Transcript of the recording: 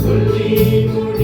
சொல்லி முடி